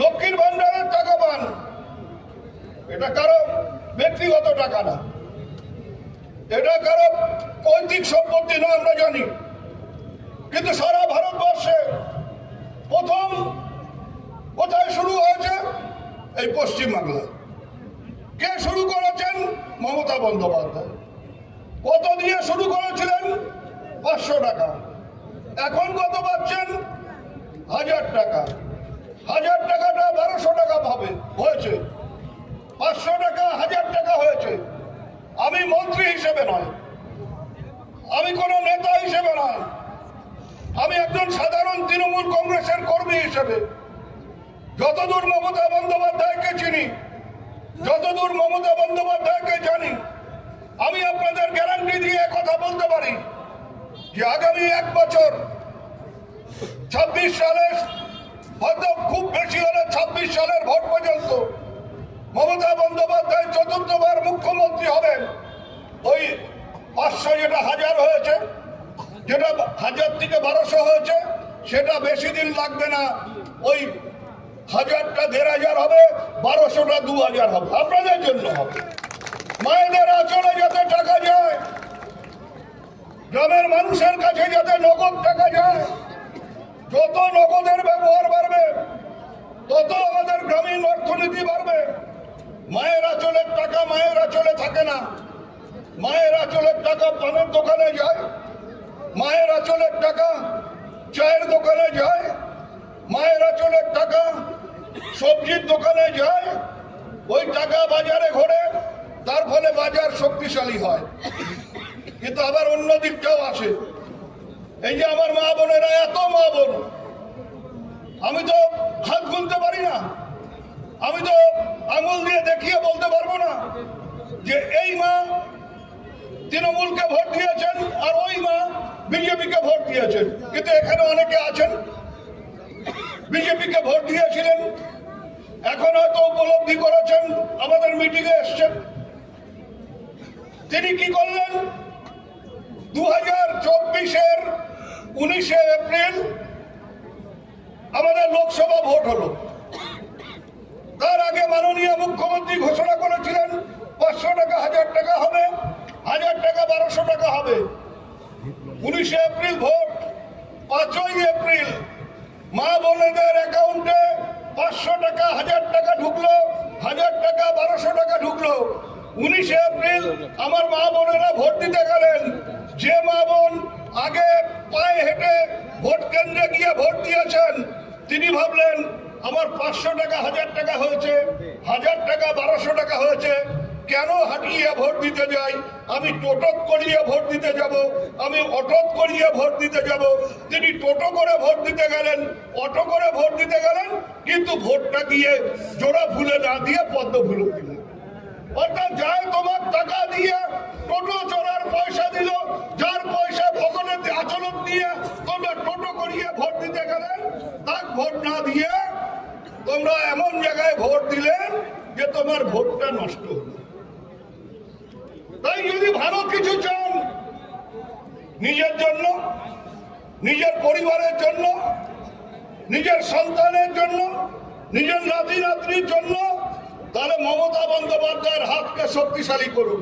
লক্ষ্মীর ভান্ডারের টাকা পান। এটা কারও ব্যক্তিগত টাকা না। এটা কারও পৈতৃক সম্পত্তি না, আমরা জানি। কিন্তু সারা ভারতবর্ষে প্রথম কোথায় শুরু হয়েছে? এই পশ্চিমবাংলায়। কে শুরু করেছেন? মমতা বন্দ্যোপাধ্যায়। কত দিয়ে শুরু করেছিলেন? পাঁচশো টাকা। এখন কত পাচ্ছেন? হাজার টাকা। হাজার টাকাটা বারোশো টাকা পাবে হয়েছে। পাঁচশো টাকা, হাজার টাকা হয়েছে। আমি মন্ত্রী হিসেবে নয়। আমি কোনো নেতা হিসেবে নয়। আমি একজন সাধারণ তৃণমূল কংগ্রেসের কর্মী হিসেবে। যতদূর মমতা বন্দ্যোপাধ্যায়কে চিনি, যতদূর মমতা বন্দ্যোপাধ্যায়কে জানি, আমি আপনাদের গ্যারান্টি দিয়ে কথা বলতে পারি যে আগামী এক বছর, ছাব্বিশ সালের হয়তো খুব বেশি হলে ছাব্বিশ সালের ভোট পর্যন্ত মমতা বন্দ্যোপাধ্যায় চতুর্থবার মুখ্যমন্ত্রী হবেন। ওই পাঁচশো যেটা হাজার হয়েছে, যেটা হাজার থেকে বারোশো হয়েছে, সেটা বেশি দিন লাগবে না। ওই হাজারটা দেড় হাজার হবে, বারোশোটা দু হাজার হবে। আপনাদের জন্য হবে। মায়েদের আচলে যাতে টাকা যায়, গ্রামের মানুষের কাছে যাতে নগদ টাকা যায় যত নগদের ব্যবহার বাড়বে, তত আমাদের গ্রামীণ অর্থনীতি বাড়বে। মায়ের আচলের টাকা, মায়ের আচলে থাকে না। মায়ের আচলের টাকা পানের দোকানে যায়, মায়ের আচলের টাকা চায়ের দোকানে যায়, মায়ের আচলের টাকা সবজির দোকানে যায়। ওই টাকা বাজারে ঘোরে, তার ফলে বাজার শক্তিশালী হয়। কিন্তু আবার অন্য দিকটাও আসে। এই যে আমার মা বোনেরা, এত মা বোন। আমি তো হাত গুনতে পারি না। আমি তো আঙুল দিয়ে দেখিয়ে বলতে পারব না যে এই মা তৃণমূলকে ভোট দিয়েছেন আর ওই মা বিজেপিকে ভোট দিয়েছেন। কিন্তু এখানে অনেকে আছেন, বিজেপিকে ভোট দিয়েছিলেন, এখন হয়তো উপলব্ধি করেছেন, আমাদের মিটিংয়ে এসছেন। তিনি কি করলেন? দু হাজার চব্বিশের উনিশে এপ্রিল, আমাদের লোকসভা ভোট হলো। তার আগে মাননীয় মুখ্যমন্ত্রী ঘোষণা করেছিলেন, পাঁচশো টাকা, হাজার টাকা হবে, হাজার টাকা, বারোশো টাকা হবে। উনিশে এপ্রিল ভোট, পাঁচই এপ্রিল। মা বোনেদের অ্যাকাউন্টে পাঁচশো টাকা, হাজার টাকা ঢুকলো, হাজার টাকা, বারোশো টাকা ঢুকলো। উনিশে এপ্রিল আমার মা বোনেরা ভোট দিতে গেলেন। পায়ে হেঁটে ভোট কেন্দ্রে গিয়ে ভোট দিয়েছেন, তিনি ভাবলেন, আমার পাঁচশো টাকা, হাজার টাকা হয়েছে, হাজার টাকা, বারোশো টাকা হয়েছে, কেন হাঁটিয়ে ভোট দিতে যাই? আমি টোটক করিয়ে ভোট দিতে যাব, আমি অটোক করিয়ে ভোট দিতে যাব। তিনি টোটো করে ভোট দিতে গেলেন, অটো করে ভোট দিতে গেলেন, কিন্তু ভোটটা গিয়ে জোড়া ফুলে না দিয়ে পদ্ম ফুলে দিলেন অর্থাৎ যায় তোমার টাকা দিয়ে টোটো চড়ার পয়সা দিল যার পয়সা পকেটে আচরণ দিয়ে তোমরা টোটো করিয়ে ভোট দিতে গেলেন তার ভোট না দিয়ে তোমরা এমন জায়গায় ভোট দিলেন যে তোমার ভোটটা নষ্ট হলো। তাই যদি ভালো কিছু চান নিজের জন্য, নিজের পরিবারের জন্য, নিজের সন্তানের জন্য, নিজের নাতি নাতনির জন্য, তাহলে মমতা বন্দ্যোপাধ্যায়ের হাতকে শক্তিশালী করুন।